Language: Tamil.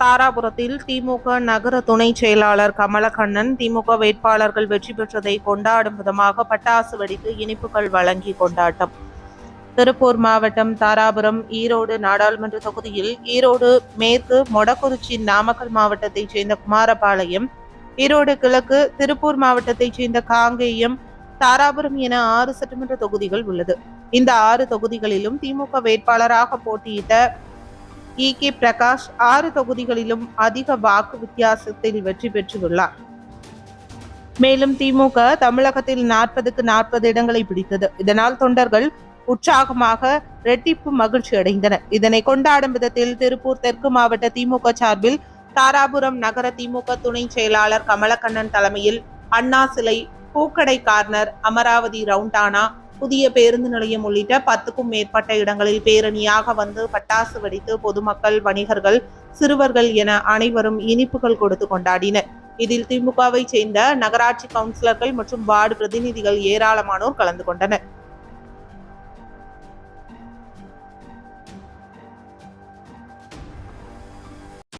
தாராபுரத்தில் திமுக நகர துணை செயலாளர் கமலக்கண்ணன் திமுக வேட்பாளர்கள் வெற்றி பெற்றதை கொண்டாடும் விதமாக பட்டாசு வெடித்து இனிப்புகள் வழங்கி கொண்டாட்டம். திருப்பூர் மாவட்டம் தாராபுரம் ஈரோடு நாடாளுமன்ற தொகுதியில் ஈரோடு மேற்கு மொடக்குறிச்சி நாமக்கல் மாவட்டத்தைச் சேர்ந்த குமாரபாளையம் ஈரோடு கிழக்கு திருப்பூர் மாவட்டத்தைச் சேர்ந்த காங்கேயம் தாராபுரம் என ஆறு சட்டமன்ற தொகுதிகள் உள்ளது. இந்த ஆறு தொகுதிகளிலும் திமுக வேட்பாளராக போட்டியிட்ட இ. கே. பிரகாஷ் ஆறு தொகுதிகளிலும் அதிக வாக்கு வித்தியாசத்தில் வெற்றி பெற்றுள்ளார். மேலும் திமுக தமிழகத்தில் நாற்பதுக்கு நாற்பது இடங்களை பிடித்தது. இதனால் தொண்டர்கள் உற்சாகமாக ரெட்டிப்பு மகிழ்ச்சி அடைந்தனர். இதனை கொண்டாடும் விதத்தில் திருப்பூர் தெற்கு மாவட்ட திமுக சார்பில் தாராபுரம் நகர திமுக துணை செயலாளர் கமலக்கண்ணன் தலைமையில் அண்ணா சிலை பூக்கடை கார்னர் அமராவதி ரவுண்டானா புதிய பேருந்து நிலையம் உள்ளிட்ட பத்துக்கும் மேற்பட்ட இடங்களில் பேரணியாக வந்து பட்டாசு வெடித்து பொதுமக்கள் வணிகர்கள் சிறுவர்கள் என அனைவரும் இனிப்புகள் கொடுத்து கொண்டாடினர். இதில் திமுகவை சேர்ந்த நகராட்சி கவுன்சிலர்கள் மற்றும் வார்டு பிரதிநிதிகள் ஏராளமானோர் கலந்து கொண்டனர்.